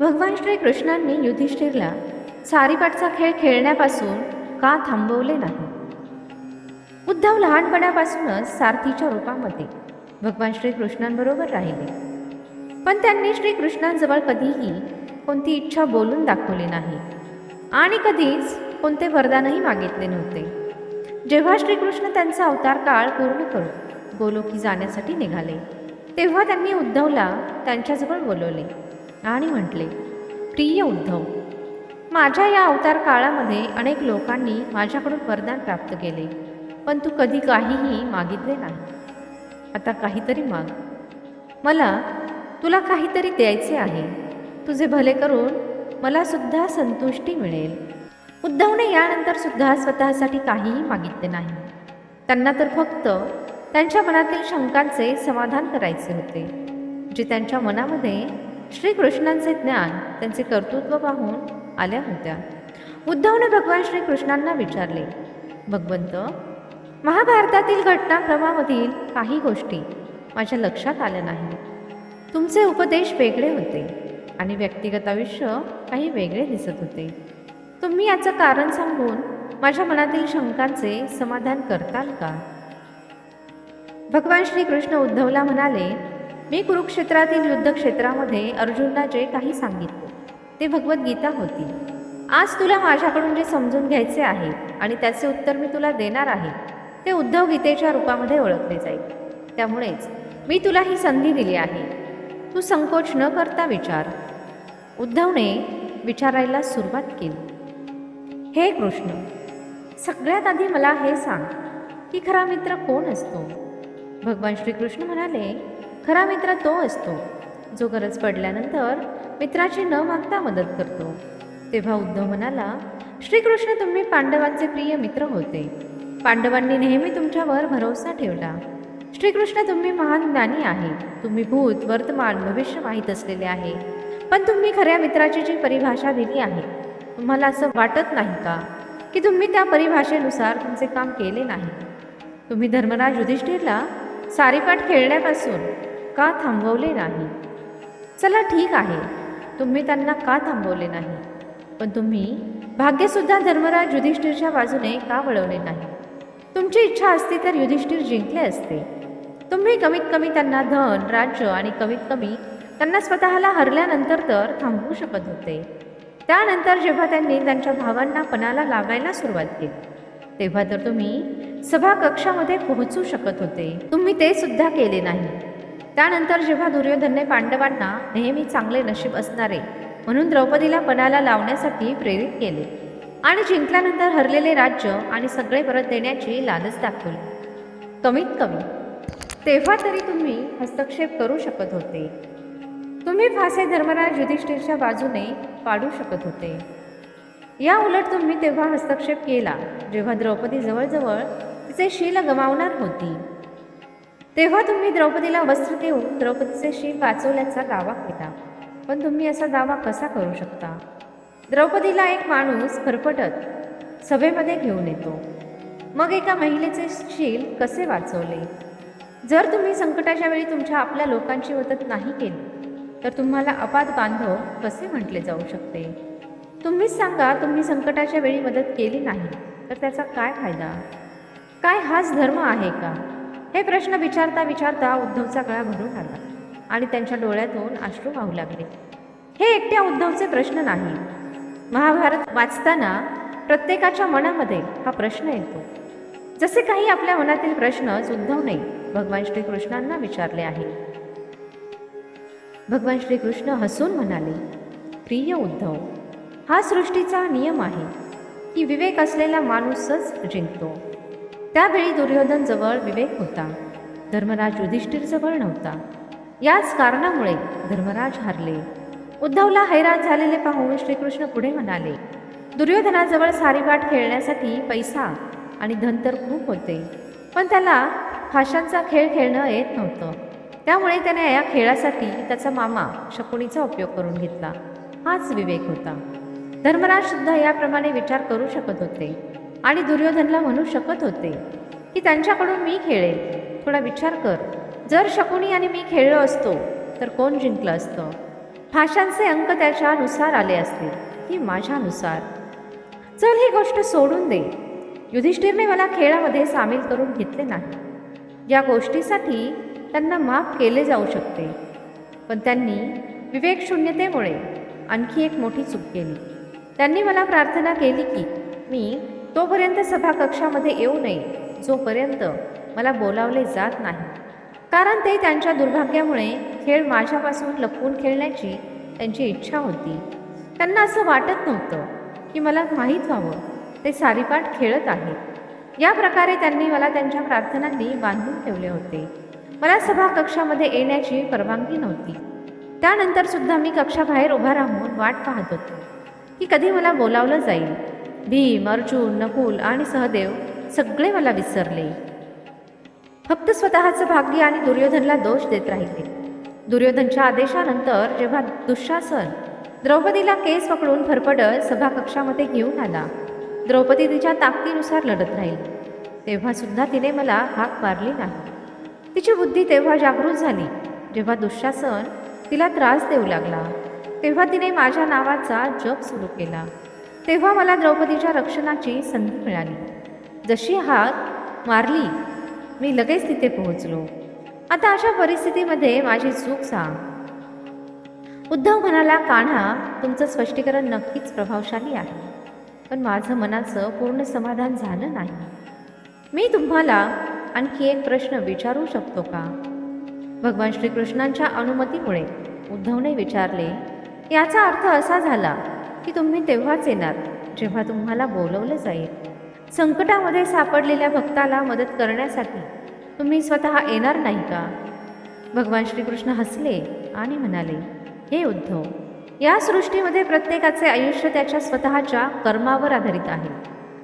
भगवान श्रीकृष्णांनी युधिष्ठिरला सारीपाटचा खेळ खेळण्यापासून का थांबवले नाही? उद्धव लहानपणापासूनच सारथीच्या रूपामध्ये भगवान श्रीकृष्णांबरोबर राहिले. पण त्यांनी श्रीकृष्णांजवळ कधीही कोणती इच्छा बोलून दाखवली नाही. आणि कधीच कोणते वरदानही मागितले नव्हते. जेव्हा श्रीकृष्ण त्यांचा अवतार काळ पूर्ण करून गोलोकी जाण्यासाठी निघाले तेव्हा त्यांनी उद्धवला त्यांच्याजवळ बोलवले. आणि म्हटले प्रिय उद्धव माझ्या या अवतार काळामध्ये अनेक लोकांनी माझ्याकडून वरदान प्राप्त केले पण तू कधी काहीही मागितले नाही. आता काहीतरी माग. मला तुला काहीतरी द्यायचे आहे. तुझे भले करून मला सुद्धा संतुष्टी मिळेल. उद्धवने यानंतर सुद्धा स्वतःसाठी काहीही मागितले नाही. त्यांना तर फक्त त्यांच्या मनातील शंकांचे समाधान करायचे होते जे त्यांच्या मनामध्ये श्रीकृष्णांचे ज्ञान त्यांचे कर्तृत्व पाहून आल्या होत्या. उद्धवने भगवान श्रीकृष्णांना विचारले भगवंत महाभारतातील घटनाक्रमामधील काही गोष्टी माझ्या लक्षात आल्या नाही तुमचे उपदेश वेगळे होते आणि व्यक्तिगत आयुष्य काही वेगळे दिसत होते. तुम्ही याचं कारण सांगून माझ्या मनातील शंकांचे समाधान करताल का? भगवान श्रीकृष्ण उद्धवला म्हणाले मी कुरुक्षेत्रातील युद्धक्षेत्रामध्ये अर्जुनला जे काही सांगितले ते भगवद्गीता होती. आज तुला माझ्याकडून जे समजून घ्यायचे आहे आणि त्याचे उत्तर मी तुला देणार आहे ते उद्धव गीतेच्या रूपामध्ये ओळखले जाईल. त्यामुळेच मी तुला ही संधी दिली आहे. तू संकोच न करता विचार. उद्धवने विचारायला सुरुवात केली. हे कृष्ण सगळ्यात आधी मला हे सांग की खरा मित्र कोण असतो? भगवान श्रीकृष्ण म्हणाले खरा मित्र तो असतो जो गरज पडल्यानंतर मित्राची न मागता मदत करतो. तेव्हा उद्धव म्हणाला श्रीकृष्ण तुम्ही पांडवांचे प्रिय मित्र होते. पांडवांनी नेहमी तुमच्यावर भरोसा ठेवला. श्रीकृष्ण तुम्ही महान ज्ञानी आहे. तुम्ही भूत वर्तमान भविष्य माहीत असलेले आहे. पण तुम्ही खऱ्या मित्राची जी परिभाषा दिली आहे तुम्हाला असं वाटत नाही का की तुम्ही त्या परिभाषेनुसार तुमचे काम केले नाही? तुम्ही धर्मराज युधिष्ठिरला सारीपाठ खेळण्यापासून का थांबवले नाही? चला ठीक आहे. तुम्ही त्यांना का थांबवले नाही? पण तुम्ही भाग्यसुद्धा धर्मराज युधिष्ठिरच्या बाजूने का वळवले नाही? तुमची इच्छा असती तर युधिष्ठिर जिंकले असते. तुम्ही कमीत कमी त्यांना धन राज्य आणि कमीत कमी त्यांना स्वतःला हरल्यानंतर तर थांबवू शकत होते. त्यानंतर जेव्हा त्यांनी त्यांच्या भावांना पणाला लावायला सुरुवात केली तेव्हा तर तुम्ही सभा कक्षामध्ये पोहोचू शकत होते. तुम्ही ते सुद्धा केले नाही. त्यानंतर जेव्हा दुर्योधनने पांडवांना नेहमी चांगले नशीब असणारे म्हणून द्रौपदीला पणाला लावण्यासाठी प्रेरित केले आणि जिंकल्यानंतर हरलेले राज्य आणि सगळे परत देण्याची लालच दाखवली. कमीत कमी तेव्हा तरी तुम्ही हस्तक्षेप करू शकत होते. तुम्ही फासे धर्मराज युधिष्ठिरच्या बाजूने पाडू शकत होते. या उलट तुम्ही तेव्हा हस्तक्षेप केला जेव्हा द्रौपदी जवळजवळ तिचे शील गमावणार होती. तेव्हा तुम्ही द्रौपदीला वस्त्र देऊन द्रौपदीचे शील वाचवल्याचा दावा केला. पण तुम्ही असा दावा कसा करू शकता? द्रौपदीला एक माणूस फरफटत सभेमध्ये घेऊन येतो. मग एका महिलेचे शील कसे वाचवले? जर तुम्ही संकटाच्या वेळी तुमच्या आपल्या लोकांची मदत नाही केली तर तुम्हाला अपात बांधव कसे म्हटले जाऊ शकते? तुम्हीच सांगा तुम्ही संकटाच्या वेळी मदत केली नाही तर त्याचा काय फायदा? काय हाच धर्म आहे का? हे प्रश्न विचारता विचारता उद्धवचा गळा भरून आला आणि त्यांच्या डोळ्यातून अश्रू वाहू लागले. हे एकट्या उद्धवचे प्रश्न नाही. महाभारत वाचताना प्रत्येकाच्या मनामध्ये हा प्रश्न येतो. जसे काही आपल्या मनातील प्रश्न उद्धवने भगवान श्रीकृष्णांना विचारले आहे भगवान श्रीकृष्ण हसून म्हणाले प्रिय उद्धव हा सृष्टीचा नियम आहे की विवेक असलेला माणूसच जिंकतो. त्यावेळी दुर्योधनजवळ विवेक होता. धर्मराज युधिष्ठिरजवळ नव्हता. याच कारणामुळे धर्मराज हारले. उद्धवला हैराण झालेले पाहून श्रीकृष्ण पुढे म्हणाले दुर्योधनाजवळ सारीबाट खेळण्यासाठी पैसा आणि धन तर खूप होते पण त्याला फाशांचा खेळ खेळणं येत नव्हतं. त्यामुळे त्याने या खेळासाठी त्याचा मामा शकुनीचा उपयोग करून घेतला. हाच विवेक होता. धर्मराज सुद्धा याप्रमाणे विचार करू शकत होते. आणि दुर्योधनला म्हणू शकत होते की त्यांच्याकडून मी खेळेल थोडा विचार कर. जर शकुनी आणि मी खेळलो असतो तर कोण जिंकलं असतं? भाषांचे अंक त्याच्यानुसार आले असतील की माझ्यानुसार. चल ही गोष्ट सोडून दे. युधिष्ठिरने मला खेळामध्ये सामील करून घेतले नाही. या गोष्टीसाठी त्यांना माफ केले जाऊ शकते. पण त्यांनी विवेकशून्यतेमुळे आणखी एक मोठी चूक केली. त्यांनी मला प्रार्थना केली की मी तोपर्यंत सभाकक्षामध्ये येऊ नये. जोपर्यंत मला बोलावले जात नाही. कारण ते त्यांच्या दुर्भाग्यामुळे खेळ माझ्यापासून लपवून खेळण्याची त्यांची इच्छा होती. त्यांना असं वाटत नव्हतं की मला माहीत व्हावं. ते सारीपाठ खेळत आहेत. या प्रकारे त्यांनी मला त्यांच्या प्रार्थनांनी बांधून ठेवले होते. मला सभाकक्षामध्ये येण्याची परवानगी नव्हती. त्यानंतर सुद्धा मी कक्षाबाहेर उभा राहून वाट पाहत होतो की कधी मला बोलावलं जाईल. भीम अर्जुन नकुल आणि सहदेव सगळे मला विसरले. फक्त स्वतःचं भाग्य आणि दुर्योधनला दोष देत राहिले. दुर्योधनच्या आदेशानंतर जेव्हा दुःशासन द्रौपदीला केस पकडून फरफडत सभाकक्षामध्ये घेऊन आला द्रौपदी तिच्या ताकदीनुसार लढत राहील. तेव्हा सुद्धा तिने मला हाक मारली नाही. तिची बुद्धी तेव्हा जागृत झाली. जेव्हा दुःशासन तिला त्रास देऊ लागला तेव्हा तिने माझ्या नावाचा जप सुरू केला. तेव्हा मला द्रौपदीच्या रक्षणाची संधी मिळाली. जशी हाक मारली मी लगेच तिथे पोहोचलो. आता अशा परिस्थितीमध्ये माझी चूक सांग. उद्धव म्हणाला कान्हा तुमचं स्पष्टीकरण नक्कीच प्रभावशाली आहे. पण माझं मनाचं पूर्ण समाधान झालं नाही. मी तुम्हाला आणखी एक प्रश्न विचारू शकतो का? भगवान श्रीकृष्णांच्या अनुमतीमुळे उद्धवने विचारले याचा अर्थ असा झाला की तुम्ही तेव्हाच येणार जेव्हा तुम्हाला बोलवलं जाईल. संकटामध्ये सापडलेल्या भक्ताला मदत करण्यासाठी तुम्ही स्वतः येणार नाही का? भगवान श्रीकृष्ण हसले आणि म्हणाले हे उद्धव या सृष्टीमध्ये प्रत्येकाचे आयुष्य त्याच्या स्वतःच्या कर्मावर आधारित आहे.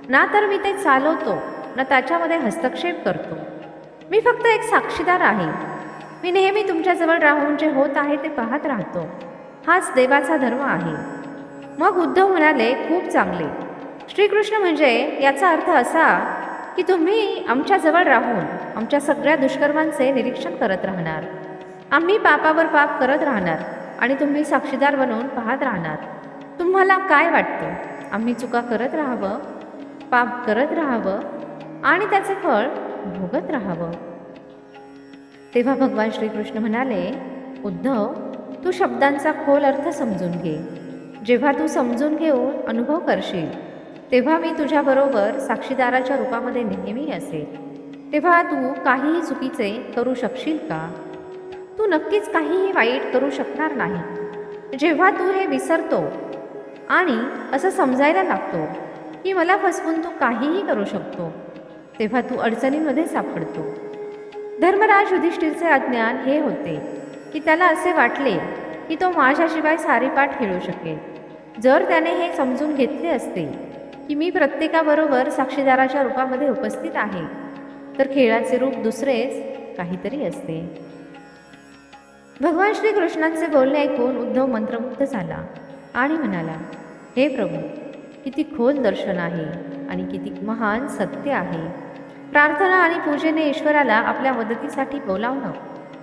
ना तर मी ते चालवतो ना त्याच्यामध्ये हस्तक्षेप करतो. मी फक्त एक साक्षीदार आहे. मी नेहमी तुमच्याजवळ राहून जे होत आहे ते पाहत राहतो. हाच देवाचा धर्म आहे. मग उद्धव म्हणाले खूप चांगले. श्रीकृष्ण म्हणजे याचा अर्थ असा की तुम्ही आमच्याजवळ राहून आमच्या सगळ्या दुष्कर्मांचे निरीक्षण करत राहणार. आम्ही पापावर पाप करत राहणार आणि तुम्ही साक्षीदार बनवून पाहत राहणार. तुम्हाला काय वाटतं? आम्ही चुका करत राहावं? पाप करत राहावं? आणि त्याचे फळ भोगत राहावं? तेव्हा भगवान श्रीकृष्ण म्हणाले उद्धव तू शब्दांचा खोल अर्थ समजून घे. जेव्हा तू समजून घेऊन अनुभव करशील तेव्हा मी तुझ्याबरोबर साक्षीदाराच्या रूपामध्ये नेहमी असेल. तेव्हा तू काहीही चुकीचे करू शकशील का? तू नक्कीच काहीही वाईट करू शकणार नाही. जेव्हा तू हे विसरतो आणि असं समजायला लागतो की मला फसवून तू काहीही करू शकतो तेव्हा तू अडचणींमध्ये सापडतो. धर्मराज युधिष्ठिरचे अज्ञान हे होते की त्याला असे वाटले की तो माझ्याशिवाय सारीपाठ खेळू शकेल. जर त्याने हे समजून घेतले असते की मी प्रत्येकाबरोबर साक्षीदाराच्या रूपामध्ये उपस्थित आहे तर खेळाचे रूप दुसरेच काहीतरी असते. भगवान श्रीकृष्णांचे बोलणे ऐकून उद्धव मंत्रमुग्ध झाला आणि म्हणाला हे प्रभू किती खोल दर्शन आहे आणि किती महान सत्य आहे. प्रार्थना आणि पूजेने ईश्वराला आपल्या मदतीसाठी बोलावणं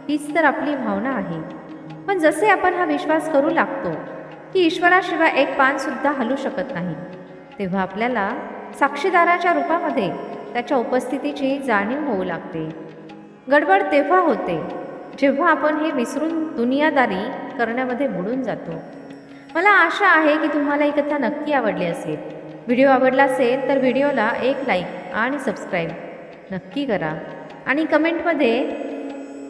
हीच तर आपली भावना आहे. पण जसे आपण हा विश्वास करू लागतो की ईश्वराशिवाय एक पानसुद्धा हलू शकत नाही. तेव्हा आपल्याला साक्षीदाराच्या रूपामध्ये त्याच्या उपस्थितीची जाणीव होऊ लागते. गडबड तेव्हा होते जेव्हा आपण हे विसरून दुनियादारी करण्यामध्ये बुडून जातो. मला आशा आहे की तुम्हाला ही कथा नक्की आवडली असेल. व्हिडिओ आवडला असेल तर व्हिडिओला एक लाईक आणि सबस्क्राईब नक्की करा. आणि कमेंटमध्ये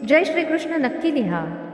जय श्रीकृष्ण नक्की लिहा.